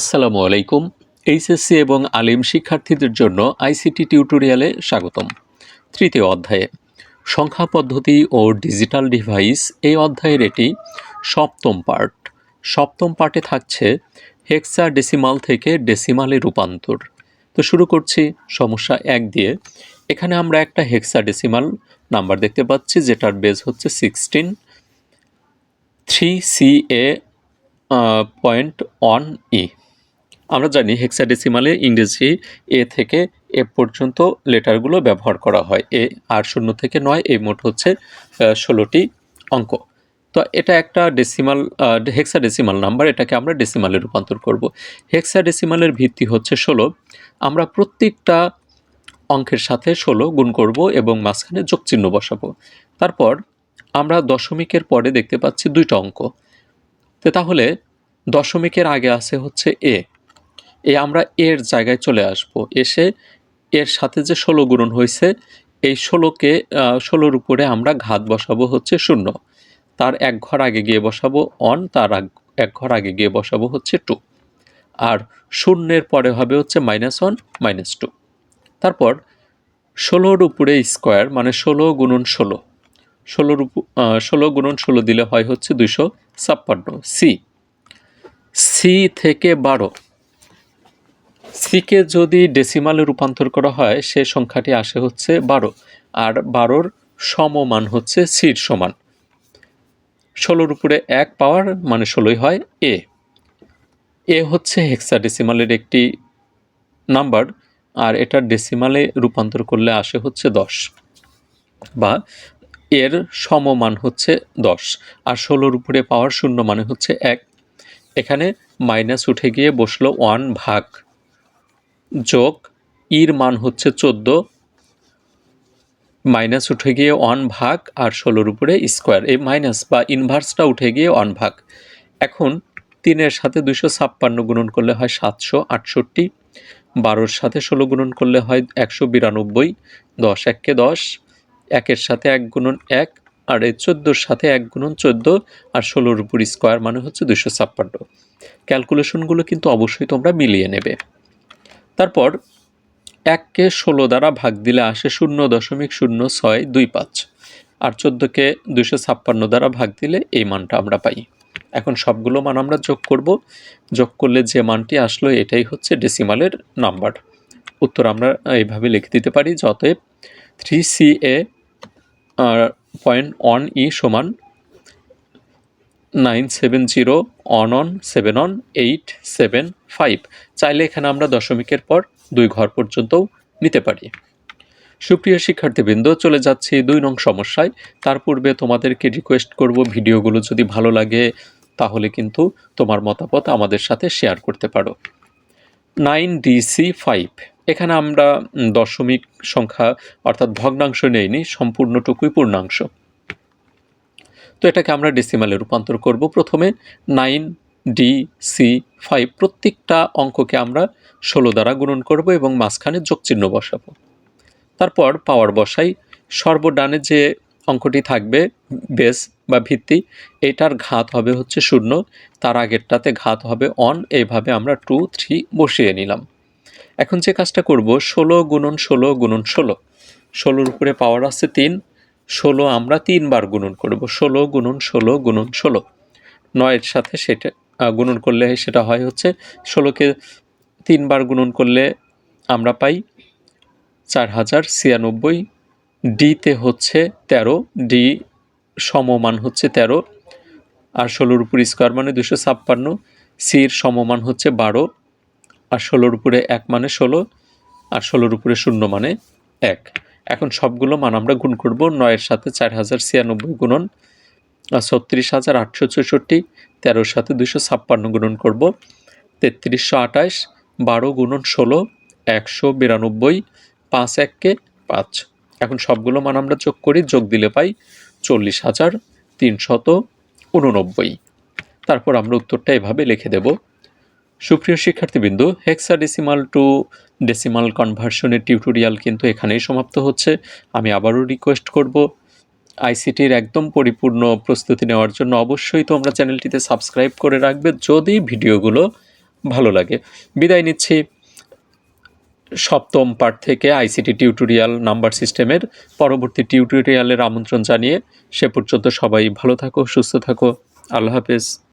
আসসালামু আলাইকুম, এইচএসসি এবং আলিম শিক্ষার্থীদের জন্য আইসিটি টিউটোরিয়ালে স্বাগতম। তৃতীয় অধ্যায়ে, সংখ্যা পদ্ধতি ও ডিজিটাল ডিভাইস, এই অধ্যায়ের এটি সপ্তম পার্ট সপ্তম পার্টে থাকছে হেক্সা ডেসিমাল থেকে ডেসিমালে রূপান্তর। তো শুরু করছি সমস্যা এক দিয়ে। এখানে আমরা একটা হেক্সা ডেসিমাল নাম্বার দেখতে পাচ্ছি, যেটার বেজ হচ্ছে sixteen. Three C A point one E. আমরা জানি হেক্সাডেসিমালে ইংরেজি এ থেকে এ পর্যন্ত লেটারগুলো ব্যবহার করা হয়। এ আর শূন্য থেকে নয়, এই মোট হচ্ছে ষোলোটি অঙ্ক। তো এটা একটা ডেসিমাল হেক্সাডেসিমাল নাম্বার এটাকে আমরা ডেসিমালে রূপান্তর করব। হেক্সাডেসিমালের ভিত্তি হচ্ছে ষোলো। আমরা প্রত্যেকটা অঙ্কের সাথে ষোলো গুণ করব এবং মাঝখানে যোগচিহ্ন বসাবো। তারপর আমরা দশমিকের পরে দেখতে পাচ্ছি দুইটা অঙ্ক। তো তাহলে দশমিকের আগে আছে হচ্ছে এ। এ আমরা এর জায়গায় চলে আসব। এসে এর সাথে যে ষোলো গুণন হয়েছে এই ষোলোকে ষোলোর উপরে আমরা ঘাত বসাবো হচ্ছে শূন্য। তার এক ঘর আগে গিয়ে বসাবো অন তার এক ঘর আগে গিয়ে বসাবো হচ্ছে টু আর শূন্যের পরে হবে হচ্ছে মাইনাস ওয়ান মাইনাস টু তারপর ষোলোর উপরে স্কোয়ার মানে ষোলো গুণন ষোলো। ষোলোর উপ ষোলো গুণন ষোলো দিলে হয় হচ্ছে দুইশো ছাপ্পান্ন। সি সি থেকে বারো। সিকে যদি ডেসিমালে রূপান্তর করা হয়, সে সংখ্যাটি আসে হচ্ছে বারো, আর বারোর সমমান হচ্ছে সির সমান। ষোলোর উপরে এক পাওয়ার মানে ষোলোই হয় এ। এ হচ্ছে হেক্সা ডেসিমালের একটি নাম্বার, আর এটা ডেসিমালে রূপান্তর করলে আসে হচ্ছে দশ, বা এর সমমান হচ্ছে দশ, আর ষোলোর উপরে পাওয়ার শূন্য মানে হচ্ছে এক। এখানে মাইনাস উঠে গিয়ে বসল ওয়ান ভাগ। যোগ, ইর মান হচ্ছে চোদ্দ, মাইনাস উঠে গিয়ে ওয়ান ভাগ আর ষোলোর উপরে স্কোয়ার। এই মাইনাস বা ইনভার্সটা উঠে গিয়ে ওয়ান ভাগ। এখন তিনের সাথে দুশো ছাপ্পান্ন গুণন করলে হয় সাতশো আটষট্টি, বারোর সাথে ষোলো গুণন করলে হয় একশো বিরানব্বই, দশ এককে দশ, একের সাথে এক গুণন এক, আর এই চোদ্দোর সাথে এক গুণন চোদ্দ, আর ষোলোর উপর স্কোয়ার মানে হচ্ছে দুশো ছাপ্পান্ন। ক্যালকুলেশনগুলো কিন্তু অবশ্যই তোমরা মিলিয়ে নেবে। তারপর এককে ষোলো দ্বারা ভাগ দিলে আসে শূন্য দশমিক শূন্য ছয় দুই পাঁচ। আর চোদ্দোকে দুশো ছাপ্পান্ন দ্বারা ভাগ দিলে এই মানটা আমরা পাই। এখন সবগুলো মান আমরা যোগ করব। যোগ করলে যে মানটি আসলো এটাই হচ্ছে ডেসিমালের নাম্বার উত্তর আমরা এইভাবে লিখে দিতে পারি যে অতএব three C A point one E সমান nine seven zero one one seven one eight seven five. চাইলে এখানে আমরা দশমিকের পর দুই ঘর পর্যন্তও নিতে পারি। সুপ্রিয় শিক্ষার্থীবৃন্দ, চলে যাচ্ছি দুই নং সমস্যায়। তার পূর্বে তোমাদেরকে রিকোয়েস্ট করব ভিডিওগুলো যদি ভালো লাগে, তাহলে কিন্তু তোমার মতামত আমাদের সাথে শেয়ার করতে পারো। Nine D C five. এখানে আমরা দশমিক সংখ্যা অর্থাৎ ভগ্নাংশ নেইনি, সম্পূর্ণটুকুই পূর্ণাংশ। তো এটাকে আমরা ডেসিমালে রূপান্তর করব প্রথমে। নাইন ডি সি ফাইভ প্রত্যেকটা অঙ্ককে আমরা ষোলো দ্বারা গুণন করব এবং মাঝখানে যোগচিহ্ন বসাবো। তারপর পাওয়ার বসাই। সর্বডানে যে অঙ্কটি থাকবে বেস বা ভিত্তি, এটার ঘাত হবে হচ্ছে শূন্য। তার আগেরটাতে ঘাত হবে অন এইভাবে আমরা টু থ্রি বসিয়ে নিলাম। এখন যে কাজটা করব, ষোলো গুণন ষোলো গুণন ষোলো। ষোলোর উপরে পাওয়ার আছে তিন। ষোলো আমরা তিনবার গুণন করব। ষোলো গুণন ষোলো গুণন ষোলো। নয়ের সাথে সেটা গুণন করলে সেটা হয় হচ্ছে ষোলোকে তিনবার গুণন করলে আমরা পাই চার হাজার ছিয়ানব্বই ডিতে হচ্ছে তেরো, ডি সমমান হচ্ছে তেরো, আর ষোলোর উপর স্কোয়ার মানে দুশো ছাপ্পান্ন, সির সমমান হচ্ছে বারো, আর ষোলোর উপরে এক মানে ষোলো, আর ষোলোর উপরে শূন্য মানে এক। এখন সবগুলো মান আমরা গুণ করব নয়ের সাথে চার হাজার ছিয়ানব্বই গুণন ছত্রিশ হাজার আটশো চৌষট্টি তেরোর সাথে দুশো ছাপ্পান্ন গুণন করব। তেত্রিশশো আঠাশ, বারো গুণন ষোলো, একশো বিরানব্বই, পাঁচ এককে পাঁচ। এখন সবগুলো মান আমরা যোগ করি, যোগ দিলে পাই চল্লিশ হাজার তিনশত উননব্বই। তারপর আমরা উত্তরটা এভাবে লিখে দেব। সুপ্রিয় শিক্ষার্থীবৃন্দু হেক্সাডেসিমাল টু ডেসিমাল কনভার্সনের টিউটোরিয়াল কিন্তু এখানেই সমাপ্ত হচ্ছে। আমি আবারও রিকোয়েস্ট করব আইসিটির একদম পরিপূর্ণ প্রস্তুতি নেওয়ার জন্য অবশ্যই তোমরা চ্যানেলটিতে সাবস্ক্রাইব করে রাখবে যদি ভিডিওগুলো ভালো লাগে। বিদায় নিচ্ছি। সপ্তম পার্ট থেকে আইসিটি টিউটোরিয়াল নাম্বার সিস্টেমের পরবর্তী টিউটোরিয়ালের আমন্ত্রণ জানিয়ে সে পর্যন্ত সবাই ভালো থাকো, সুস্থ থাকো। আল্লাহ হাফেজ।